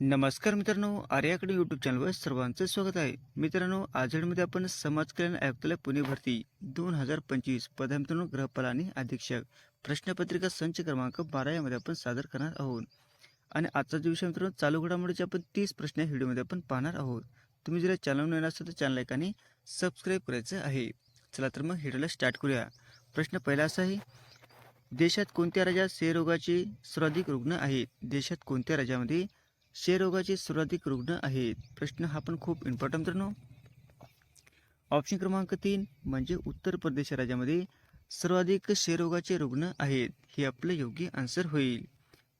नमस्कार मित्रांनो आर्याकडे यूट्यूब चॅनलवर सर्वांचं स्वागत आहे. मित्रांनो आजडमध्ये आपण समाज कल्याण आयुक्तालय पुणे भरती दोन हजार पंचवीस पदा मित्रांनो ग्रहपाल आणि अधीक्षक प्रश्नपत्रिका संच क्रमांक बारा यामध्ये आपण सादर करणार आहोत. आणि आजचा जो विषय मित्रांनो चालू घडामोडीचे आपण तीस प्रश्न या व्हिडिओमध्ये आपण पाहणार आहोत. तुम्ही जर चॅनल नवीन असाल तर चॅनल एकाने सबस्क्राईब करायचं आहे. चला तर मग व्हिडिओला स्टार्ट करूया. प्रश्न पहिला असा आहे देशात कोणत्या राज्यात क्षयरोगाचे सर्वाधिक रुग्ण आहेत? देशात कोणत्या राज्यामध्ये क्षयरोगाचे सर्वाधिक रुग्ण आहेत. प्रश्न हा पण खूप इम्पॉर्टंट मित्रांनो. ऑप्शन क्रमांक तीन म्हणजे उत्तर प्रदेश राज्यामध्ये सर्वाधिक क्षयरोगाचे रुग्ण आहेत हे आपलं योग्य आन्सर होईल.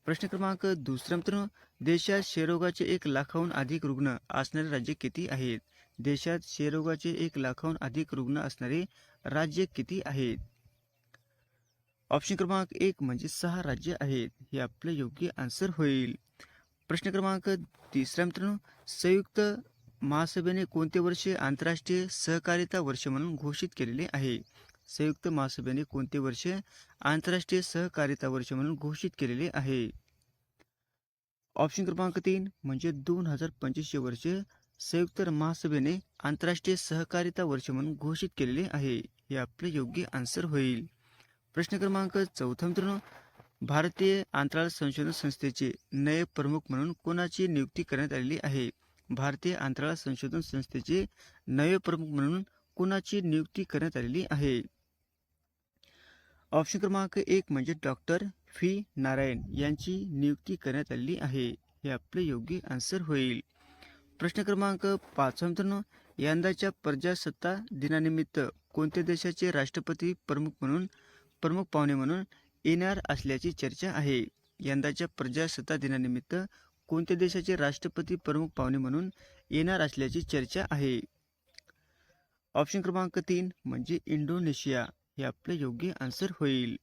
प्रश्न क्रमांक दुसरा मित्रांनो देशात क्षयरोगाचे एक लाखाहून अधिक रुग्ण असणारे राज्य किती आहेत? देशात क्षयरोगाचे एक लाखाहून अधिक रुग्ण असणारे राज्य किती आहेत? ऑप्शन क्रमांक एक म्हणजे सहा राज्य आहेत हे आपलं योग्य आन्सर होईल. प्रश्न क्रमांक तिसरा मित्रांनो संयुक्त महासभेने कोणते वर्ष आंतरराष्ट्रीय सहकारिता वर्ष म्हणून घोषित केलेले आहे? संयुक्त महासभेने कोणते वर्ष आंतरराष्ट्रीय सहकारिता वर्ष म्हणून घोषित केलेले आहे? ऑप्शन क्रमांक तीन म्हणजे दोन हजार पंचवीसशे वर्ष संयुक्त महासभेने आंतरराष्ट्रीय सहकारिता वर्ष म्हणून घोषित केलेले आहे. हे आपले योग्य आन्सर होईल. प्रश्न क्रमांक चौथा मित्रांनो भारतीय अंतराळ संशोधन संस्थेचे नवे प्रमुख म्हणून कोणाची नियुक्ती करण्यात आलेली आहे? भारतीय अंतराळ संशोधन संस्थेचे नवे प्रमुख म्हणून कोणाची नियुक्ती करण्यात आलेली आहे? ऑप्शन क्रमांक एक म्हणजे डॉक्टर फी नारायण यांची नियुक्ती करण्यात आलेली आहे. हे आपले योग्य आन्सर होईल. प्रश्न क्रमांक पाचवा मित्रांनो यंदाच्या प्रजासत्ता दिनानिमित्त कोणत्या देशाचे राष्ट्रपती प्रमुख म्हणून प्रमुख पाहुणे म्हणून येणार असल्याची चर्चा आहे. यंदाच्या प्रजासत्ताक दिनानिमित्त कोणत्या देशाचे राष्ट्रपती प्रमुख पाहुणे म्हणून येणार असल्याची चर्चा आहे? ऑप्शन क्रमांक तीन म्हणजे इंडोनेशिया. हे आपले योग्य आन्सर होईल.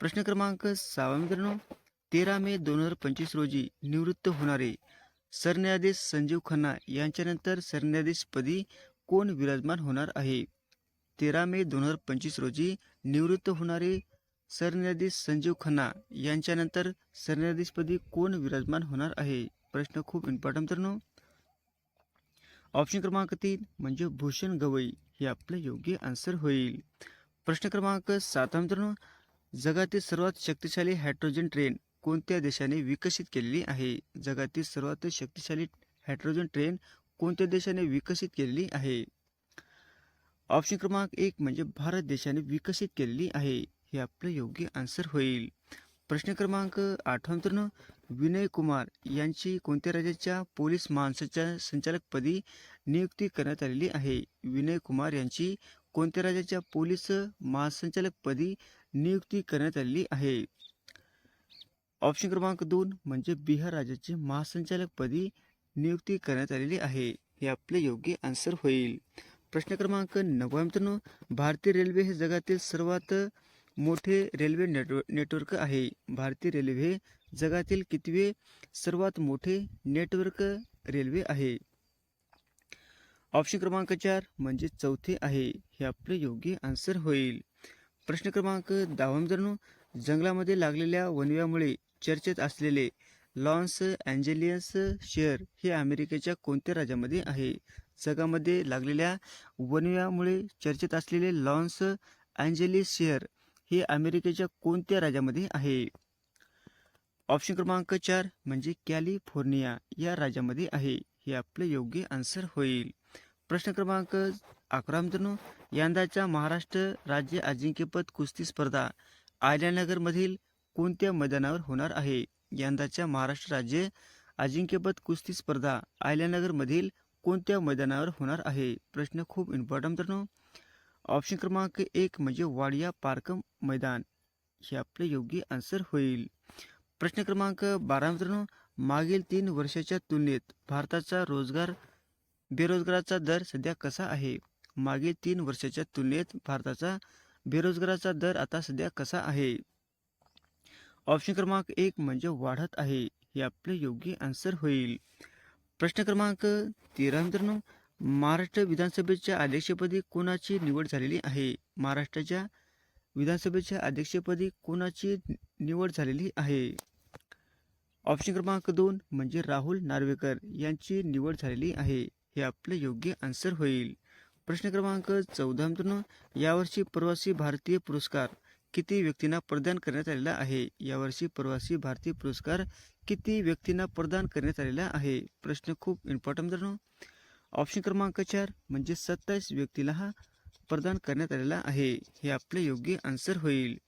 प्रश्न क्रमांक सहावा मित्रांनो तेरा मे दोन हजार पंचवीस रोजी निवृत्त होणारे सरन्यायाधीश संजीव खन्ना यांच्यानंतर सरन्यायाधीशपदी कोण विराजमान होणार आहे? तेरा मे दोन हजार पंचवीस रोजी निवृत्त होणारे सरन्यायाधीश संजीव खन्ना यांच्यानंतर सरन्यायाधीशपदी कोण विराजमान होणार आहे? प्रश्न खूप इम्पॉर्टंट मित्रांनो. ऑप्शन क्रमांक तीन म्हणजे भूषण गवई हे आपलं योग्य आन्सर होईल. प्रश्न क्रमांक सात मित्रांनो. जगातील सर्वात शक्तिशाली हायड्रोजन ट्रेन कोणत्या देशाने विकसित केलेली आहे? जगातील सर्वात शक्तिशाली हायड्रोजन ट्रेन कोणत्या देशाने विकसित केलेली आहे? ऑप्शन क्रमांक एक म्हणजे भारत देशाने विकसित केलेली आहे. हे आपलं योग्य आन्सर होईल. प्रश्न क्रमांक आठवा विनय कुमार यांची कोणत्या राज्याच्या पोलीस महासंचा संचालकपदी नियुक्ती करण्यात आलेली आहे? विनय कुमार यांची कोणत्या राज्याच्या पोलीस महासंचालकपदी नियुक्ती करण्यात आलेली आहे? ऑप्शन क्रमांक दोन म्हणजे बिहार राज्याचे महासंचालकपदी नियुक्ती करण्यात आलेली आहे. हे आपले योग्य आन्सर होईल. प्रश्न क्रमांक नववा भारतीय रेल्वे हे जगातील सर्वात मोठे रेल्वे नेटव नेटवर्क आहे. भारतीय रेल्वे जगातील कितवे सर्वात मोठे नेटवर्क रेल्वे आहे? ऑप्शन क्रमांक चार म्हणजे चौथे आहे. हे आपले योग्य आन्सर होईल. प्रश्न क्रमांक दहावा मित्रांनो जंगलामध्ये लागलेल्या वनव्यामुळे चर्चेत असलेले लॉन्स अँजेलियस शहर हे अमेरिकेच्या कोणत्या राज्यामध्ये आहे? जगामध्ये लागलेल्या वनव्यामुळे चर्चेत असलेले लॉन्स अँजेलिस शहर हे अमेरिकेच्या कोणत्या राज्यामध्ये आहे? ऑप्शन क्रमांक चार म्हणजे कॅलिफोर्निया या राज्यामध्ये आहे. हे आपले योग्य आन्सर होईल. प्रश्न क्रमांक अकरा मित्रांनो यंदाच्या महाराष्ट्र राज्य अजिंक्यपद कुस्ती स्पर्धा आयल्यानगरमधील कोणत्या मैदानावर होणार आहे? यंदाच्या महाराष्ट्र राज्य अजिंक्यपद कुस्ती स्पर्धा आयल्यानगरमधील कोणत्या मैदानावर होणार आहे? प्रश्न खूप इम्पॉर्टंट मित्रांनो ऑप्शन क्रमांक एक म्हणजे वाडिया पार्क मैदान. हे आपले योग्य आन्सर होईल. प्रश्न क्रमांक बारा मित्रांनो मागील तीन वर्षाच्या तुलनेत भारताचा रोजगार बेरोजगाराचा दर सध्या कसा आहे? मागील तीन वर्षाच्या तुलनेत भारताचा बेरोजगाराचा दर आता सध्या कसा आहे? ऑप्शन क्रमांक एक म्हणजे वाढत आहे. हे आपले योग्य आन्सर होईल. प्रश्न क्रमांक तेरा मित्रांनो महाराष्ट्र विधानसभेच्या अध्यक्षपदी कोणाची निवड झालेली आहे? महाराष्ट्राच्या विधानसभेच्या अध्यक्षपदी कोणाची निवड झालेली आहे? ऑप्शन क्रमांक दोन म्हणजे राहुल नार्वेकर यांची निवड झालेली आहे. हे आपलं योग्य आन्सर होईल. प्रश्न क्रमांक चौदा मित्रांनो यावर्षी प्रवासी भारतीय पुरस्कार किती व्यक्तींना प्रदान करण्यात आलेला आहे? यावर्षी प्रवासी भारतीय पुरस्कार किती व्यक्तींना प्रदान करण्यात आलेला आहे? प्रश्न खूप इम्पॉर्टंट मित्रांनो ऑप्शन क्रमांक चार म्हणजे सत्तावीस व्यक्तीला हा प्रदान करण्यात आलेला आहे. हे आपले योग्य आन्सर होईल.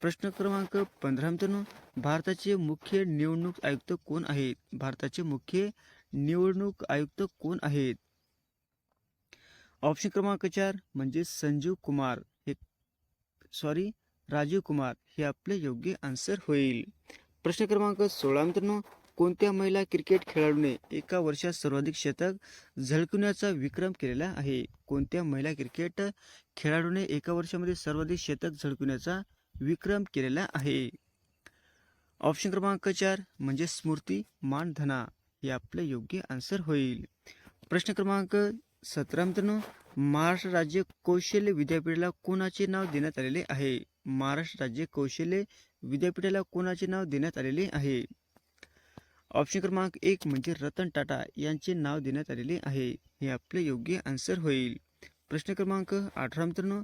प्रश्न क्रमांक पंधरा मित्रांनो भारताचे मुख्य निवडणूक आयुक्त कोण आहेत? भारताचे मुख्य निवडणूक आयुक्त कोण आहेत? ऑप्शन क्रमांक चार म्हणजे संजीव कुमार. हे सॉरी राजीव कुमार. हे आपले योग्य आन्सर होईल. प्रश्न क्रमांक सोळा मित्रांनो कोणत्या महिला क्रिकेट खेळाडूने एका वर्षात सर्वाधिक शतक झळकवण्याचा विक्रम केलेला आहे? कोणत्या महिला क्रिकेट खेळाडूने एका वर्षामध्ये सर्वाधिक शतक झळकवण्याचा विक्रम केलेला आहे? ऑप्शन क्रमांक चार म्हणजे स्मृती मानधना. हे आपले योग्य आन्सर होईल. प्रश्न क्रमांक सतरा मित्रांनो महाराष्ट्र राज्य कौशल्य विद्यापीठाला कोणाचे नाव देण्यात आलेले आहे? महाराष्ट्र राज्य कौशल्य विद्यापीठाला कोणाचे नाव देण्यात आलेले आहे? ऑप्शन क्रमांक एक म्हणजे रतन टाटा यांचे नाव देण्यात आलेले आहे. हे आपले योग्य आन्सर होईल. प्रश्न क्रमांक अठरा मित्रांनो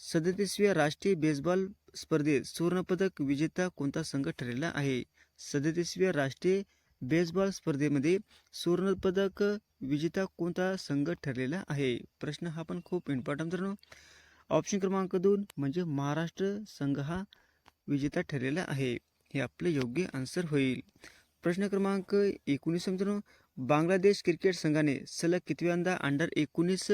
सदतीसव्या राष्ट्रीय बेसबॉल स्पर्धेत सुवर्णपदक विजेता कोणता संघ ठरलेला आहे? सदतीसव्या राष्ट्रीय बेसबॉल स्पर्धेमध्ये सुवर्णपदक विजेता कोणता संघ ठरलेला आहे? प्रश्न हा पण खूप इम्पॉर्टंट मित्रांनो. ऑप्शन क्रमांक दोन म्हणजे महाराष्ट्र संघ हा विजेता ठरलेला आहे. हे आपले योग्य आन्सर होईल. प्रश्न क्रमांक एकोणीस मित्रांनो बांगलादेश क्रिकेट संघाने सलग कितव्यांदा अंडर एकोणीस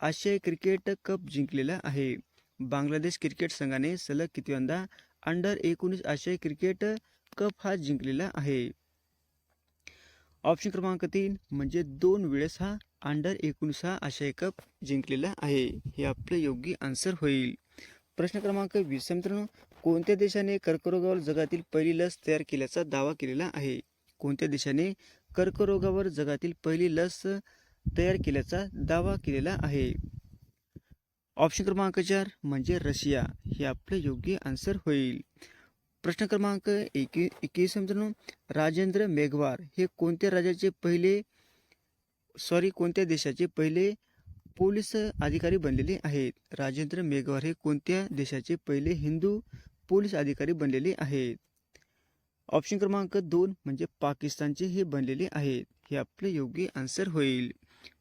आशियाई क्रिकेट कप जिंकलेला आहे? बांगलादेश क्रिकेट संघाने सलग कितव्यांदा अंडर एकोणीस आशियाई क्रिकेट कप हा जिंकलेला आहे? ऑप्शन क्रमांक तीन म्हणजे दोन वेळेस हा अंडर एकोणीस हा आशियाई कप जिंकलेला आहे. हे आपले योग्य आन्सर होईल. प्रश्न क्रमांक वीस मित्रांनो कोणत्या देशाने कर्करोगावर जगातील पहिली लस तयार केल्याचा दावा केलेला आहे? कोणत्या देशाने कर्करोगावर जगातील पहिली लस तयार केल्याचा दावा केलेला आहे? ऑप्शन क्रमांक चार म्हणजे रशिया. हे आपले योग्य आन्सर होईल. प्रश्न क्रमांक एकी एकवीस मित्रांनो. राजेंद्र मेघवार हे कोणत्या राज्याचे पहिले सॉरी कोणत्या देशाचे पहिले पोलीस अधिकारी बनलेले आहेत? राजेंद्र मेघवार हे कोणत्या देशाचे पहिले हिंदू पोलीस अधिकारी बनलेले आहेत? ऑप्शन क्रमांक दोन म्हणजे पाकिस्तानचे हे बनलेले आहेत. हे आपले योग्य आन्सर होईल.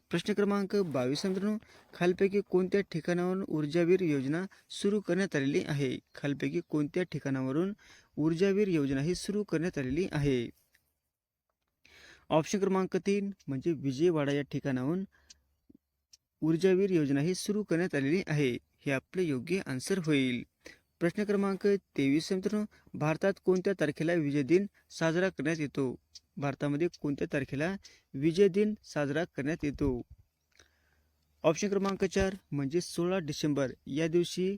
प्रश्न क्रमांक बावीस मित्रांनो खालपैकी कोणत्या ठिकाणावरून ऊर्जावीर योजना सुरू करण्यात आलेली आहे? खालपैकी कोणत्या ठिकाणावरून ऊर्जावीर योजना ही सुरू करण्यात आलेली आहे? ऑप्शन क्रमांक तीन म्हणजे विजयवाडा या ठिकाणाहून ऊर्जावीर योजना ही सुरू करण्यात आलेली आहे. हे आपले योग्य आन्सर होईल. प्रश्न क्रमांक तेवीस मित्रांनो. भारतात कोणत्या तारखेला विजय दिन साजरा करण्यात येतो? भारतामध्ये कोणत्या तारखेला विजय दिन साजरा करण्यात येतो? ऑप्शन क्रमांक चार म्हणजे सोळा डिसेंबर या दिवशी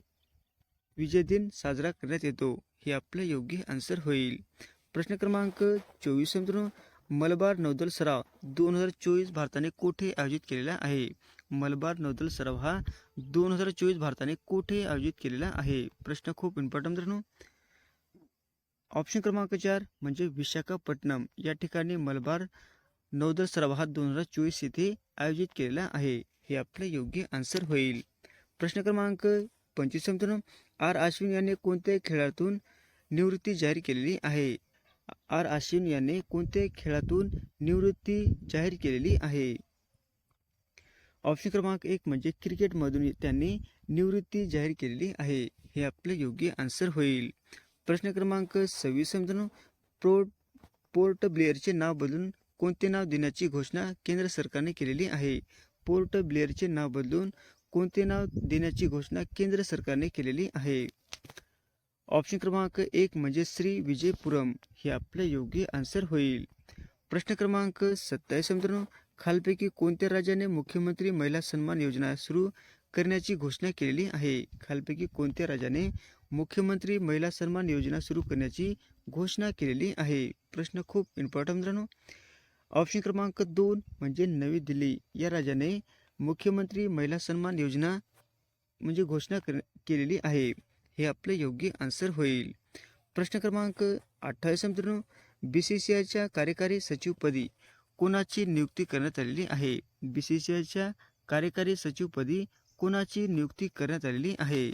विजय दिन साजरा करण्यात येतो. हे आपलं योग्य आन्सर होईल. प्रश्न क्रमांक चोवीस मित्रांनो. मलबार नौदल सराव दोन हजार चोवीस भारताने कोठे आयोजित केलेला आहे? मलबार नौदल सराव हा दोन हजार चोवीस भारताने कुठे आयोजित केलेला आहे? प्रश्न खूप इम्पॉर्टंट मित्रांनो. ऑप्शन क्रमांक चार म्हणजे विशाखापट्टणम. या ठिकाणी मलबार नौदल सराव हा दोन हजार चोवीस येथे आयोजित केलेला आहे. हे आपले योग्य आन्सर होईल. प्रश्न क्रमांक पंचवीस मित्रांनो. आर अश्विन यांनी कोणत्या खेळातून निवृत्ती जाहीर केलेली आहे? आर अश्विन यांनी कोणत्या खेळातून निवृत्ती जाहीर केलेली आहे? ऑप्शन क्रमांक एक म्हणजे क्रिकेटमधून त्यांनी निवृत्ती जाहीर केलेली आहे. हे आपले योग्य आन्सर होईल. प्रश्न क्रमांक सव्वीस समजून प्रो पोर्ट ब्लेअरचे नाव बदलून कोणते नाव देण्याची घोषणा केंद्र सरकारने केलेली आहे? पोर्ट ब्लेअरचे नाव बदलून कोणते नाव देण्याची घोषणा केंद्र सरकारने केलेली आहे? ऑप्शन क्रमांक एक म्हणजे श्री विजयपुरम. हे आपलं योग्य आन्सर होईल. प्रश्न क्रमांक सत्तावीस मित्रांनो खालपैकी कोणत्या राज्याने मुख्यमंत्री महिला सन्मान योजना सुरू करण्याची घोषणा केलेली आहे? खालपैकी कोणत्या राज्याने मुख्यमंत्री महिला सन्मान योजना सुरू करण्याची घोषणा केलेली आहे? प्रश्न खूप इम्पॉर्टंट मित्रांनो. ऑप्शन क्रमांक दोन म्हणजे नवी दिल्ली. या राज्याने मुख्यमंत्री महिला सन्मान योजना म्हणजे घोषणा कर केलेली आहे. हे आपले योग्य आन्सर होईल. प्रश्न क्रमांक अठ्ठावीस मित्रांनो. बी सी सी आयच्या कार्यकारी सचिवपदी कोणाची नियुक्ती करण्यात आलेली आहे? बी सी सी आयच्या कार्यकारी सचिवपदी कोणाची नियुक्ती करण्यात आलेली आहे?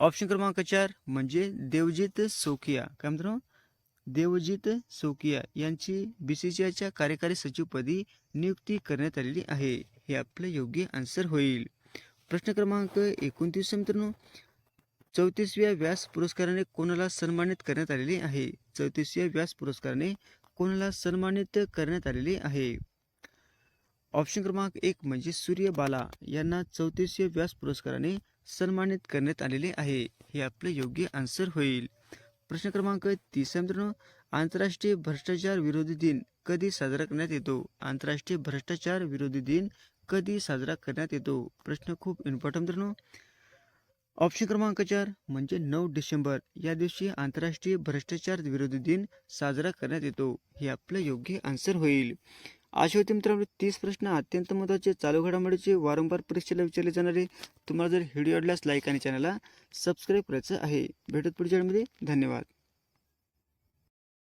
ऑप्शन क्रमांक चार म्हणजे देवजित सोकिया काय म्हणतो? देवजित सोकिया यांची बी सी सी आयच्या कार्यकारी सचिवपदी नियुक्ती करण्यात आलेली आहे. हे आपलं योग्य आन्सर होईल. प्रश्न क्रमांक एकोणतीस मित्रांनो. चौतीसव्या व्यास पुरस्काराने कोणाला सन्मानित करण्यात आलेले आहे? चौतीसव्या व्यास पुरस्काराने कोणाला सन्मानित करण्यात आलेले आहे? ऑप्शन क्रमांक एक म्हणजे सूर्यबाला यांना चौतीसशे व्यास पुरस्काराने सन्मानित करण्यात आलेले आहे. हे आपले योग्य आन्सर होईल. प्रश्न क्रमांक तीस मित्रांनो. आंतरराष्ट्रीय भ्रष्टाचार विरोधी दिन कधी साजरा करण्यात येतो? आंतरराष्ट्रीय भ्रष्टाचार विरोधी दिन कधी साजरा करण्यात येतो? प्रश्न खूप इम्पॉर्टंट मित्रांनो. ऑप्शन क्रमांक चार म्हणजे नऊ डिसेंबर या दिवशी आंतरराष्ट्रीय भ्रष्टाचार विरोधी दिन साजरा करण्यात येतो. हे आपलं योग्य आन्सर होईल. असे होते मित्रांनो तीस प्रश्न अत्यंत महत्त्वाचे चालू घडामोडीचे वारंवार परीक्षेला विचारले जाणारे. तुम्हाला जर व्हिडिओ आवडल्यास लाईक आणि चॅनलला सबस्क्राईब करायचं आहे. भेटत पुढच्या वेळेमध्ये धन्यवाद.